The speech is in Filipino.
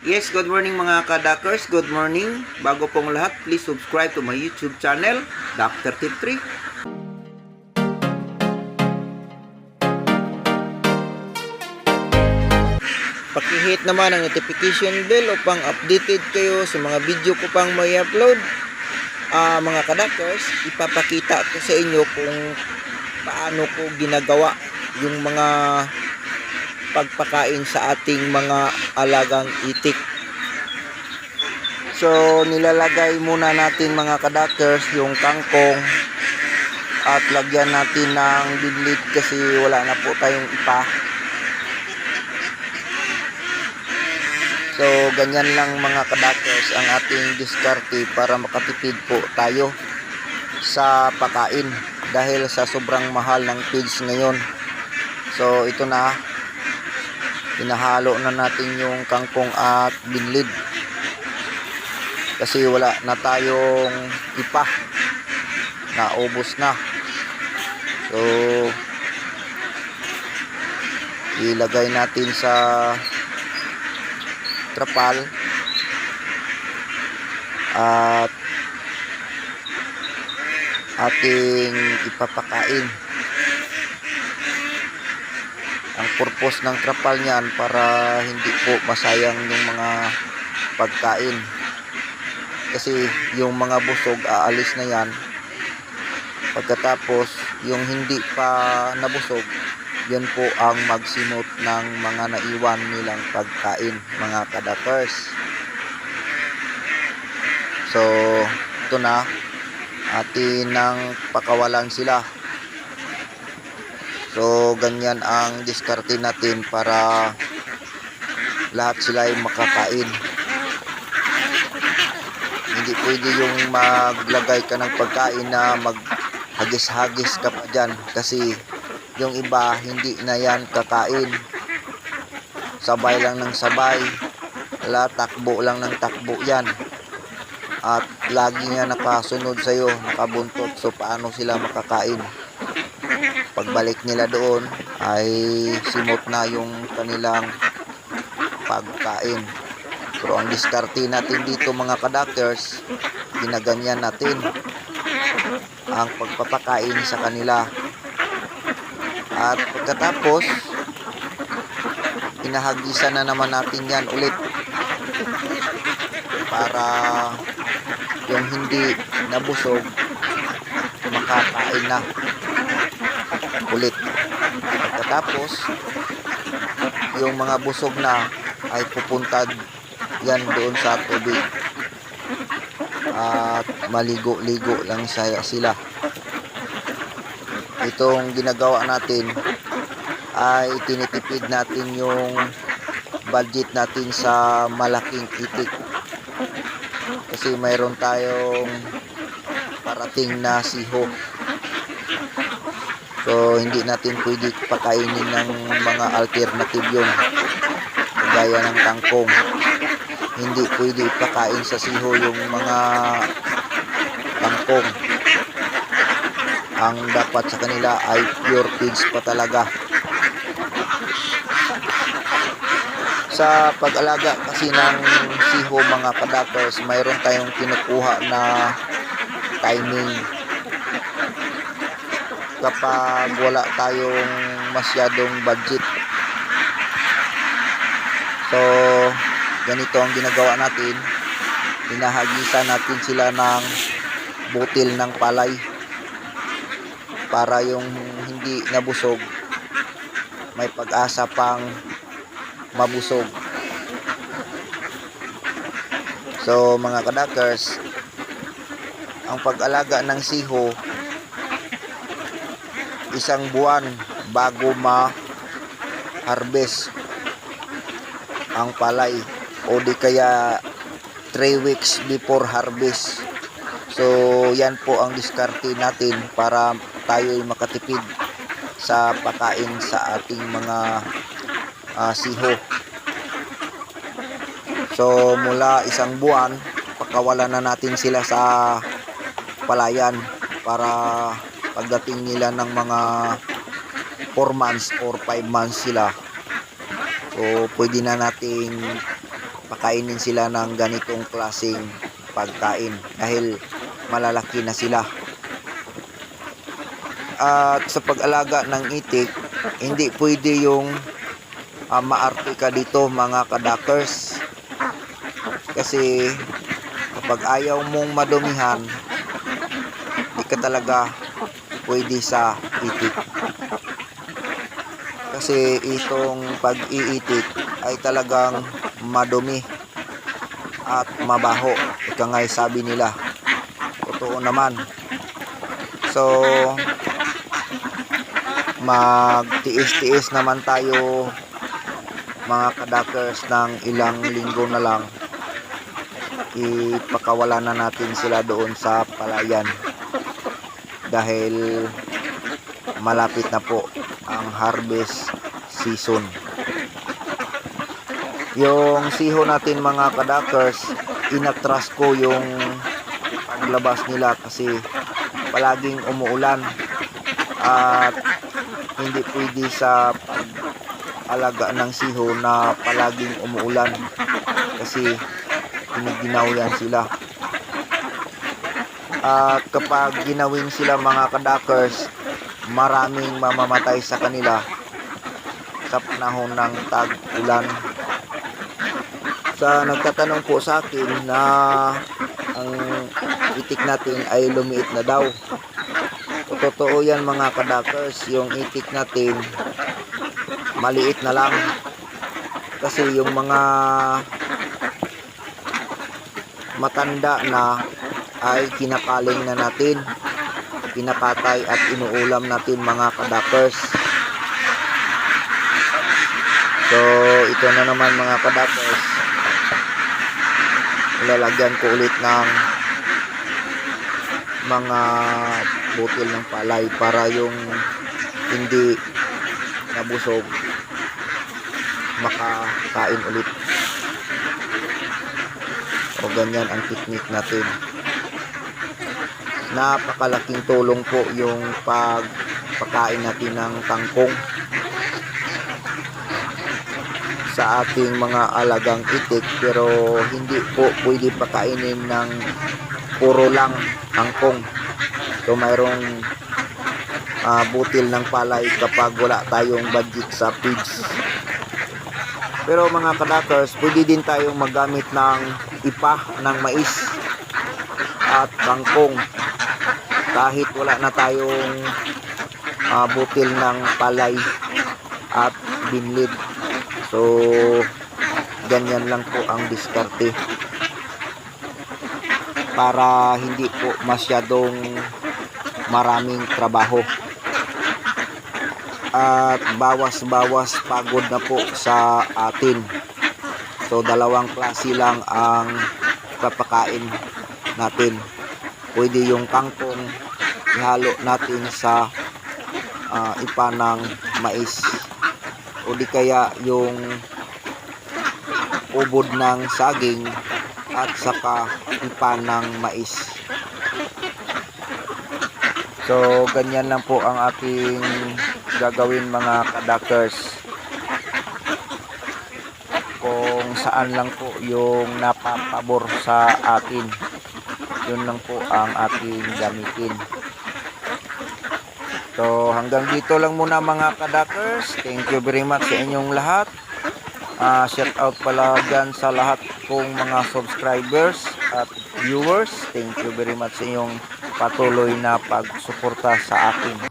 Yes, good morning mga kadakers. Good morning. Bago pong lahat, please subscribe to my YouTube channel, Dr. Tip3. Pakihit naman ang notification bell upang updated kayo sa mga video ko pang may upload. Ah, mga kadakers, ipapakita ko sa inyo kung paano ko ginagawa yung mga pagpakain sa ating mga alagang itik. So, nilalagay muna natin mga kadakers yung kangkong at lagyan natin ng bidlid kasi wala na po tayong ipa. So, ganyan lang mga kadakers ang ating diskarte para makatipid po tayo sa pakain dahil sa sobrang mahal ng feeds ngayon. So, ito na pinahalo na natin yung kangkong at binlid. Kasi wala na tayong ipa. Naubos na. So ilagay natin sa trapal. At ating ipapakain ang purpose ng trapal niyan para hindi po masayang yung mga pagkain. Kasi yung mga busog aalis na yan. Pagkatapos yung hindi pa nabusog yan po ang magsimot ng mga naiwan nilang pagkain mga kadakers. So ito na. Atin ng pakawalan sila So, ganyan ang diskarte natin para lahat sila ay makakain. Hindi pwede yung maglagay ka ng pagkain na maghagis-hagis ka pa dyan kasi yung iba hindi na yan kakain. Sabay lang ng sabay. Wala, takbo lang ng takbo yan. At lagi nga nakasunod sa'yo, nakabuntot. So, paano sila makakain? Pagbalik nila doon ay simot na yung kanilang pagkain. Pero ang diskarte natin dito mga kadakers ginaganyan natin ang pagpapakain sa kanila. At pagkatapos inahagisan na naman natin yan ulit para yung hindi nabusog makakain na ulit. Pagkatapos, yung mga busog na ay pupunta yan doon sa tubig. At maligo-ligo lang saya sila. Itong ginagawa natin ay tinitipid natin yung budget natin sa malaking itik. Kasi mayroon tayong parating na siho So, hindi natin pwede pakainin ng mga alternative yun. Gaya ng tangkong. Hindi pwede ipakain sa siho yung mga tangkong. Ang dapat sa kanila ay pure feeds pa talaga. Sa pag-alaga kasi ng siho mga kadakers, mayroon tayong kinukuha na timing kapag wala tayong masyadong budget. So, ganito ang ginagawa natin. Hinahagisan natin sila ng butil ng palay para yung hindi nabusog may pag-asa pang mabusog. So, mga kadakers, ang pag-alaga ng siho isang buwan bago ma-harvest ang palay. O di kaya 3 weeks before harvest. So yan po ang diskarte natin para tayo ay makatipid sa pakain sa ating mga uh, siho. So mula isang buwan pakawalan na natin sila sa palayan para pagdating nila ng mga 4 months or 5 months sila so pwede na nating pakainin sila ng ganitong klaseng pagkain dahil malalaki na sila. At sa pag-alaga ng itik, hindi pwede yung ah, maarte ka dito mga kadakers. Kasi kapag ayaw mong madumihan, hindi ka talaga pwede sa itik. Kasi itong pag-iitik ay talagang madumi at mabaho. Ika nga'y sabi nila. Totoo naman. So, magtiis-tiis naman tayo mga kadakers ng ilang linggo na lang ipakawala na natin sila doon sa palayan dahil malapit na po ang harvest season. Yung siho natin mga kadakers inatras ko yung paglabas nila kasi palaging umuulan at hindi pwede sa alaga ng siho na palaging umuulan kasi giniginaw yan sila at kapag ginawin sila mga kadakers maraming mamamatay sa kanila sa panahon ng tag-ulan. Sa nagtatanong po sa akin na ang itik natin ay lumiit na daw. Totoo yan mga kadakers yung itik natin maliit na lang. Kasi yung mga matanda na ay kinakaling na natin. Kinakatay at inuulam natin mga kadakers so ito na naman mga kadakers ilalagyan ko ulit ng mga butil ng palay para yung hindi nabusog makakain ulit. O ganyan ang technique natin napakalaking tulong po yung pagpakain natin ng kangkong sa ating mga alagang itik pero hindi po pwede pakainin ng puro lang kangkong. So mayroong ah, butil ng palay kapag wala tayong budget sa feeds. Pero mga kadakers pwede din tayong magamit ng ipa ng mais at kangkong kahit wala na tayong ah, butil ng palay at binlid. So ganyan lang po ang diskarte. Para hindi po masyadong maraming trabaho. At bawas-bawas pagod na po sa atin. So dalawang klase lang ang papakain natin pwede yung kangkong ihalo natin sa ah, ipa mais. O di kaya yung ubod ng saging at saka ipa ng mais. So ganyan lang po ang ating gagawin mga kadakers kung saan lang po yung napapabor sa atin yun lang po ang ating gamitin. So hanggang dito lang muna mga kadakers. Thank you very much sa inyong lahat. Ah, shout out pala dyan sa lahat kong mga subscribers at viewers. Thank you very much sa inyong patuloy na pagsuporta sa akin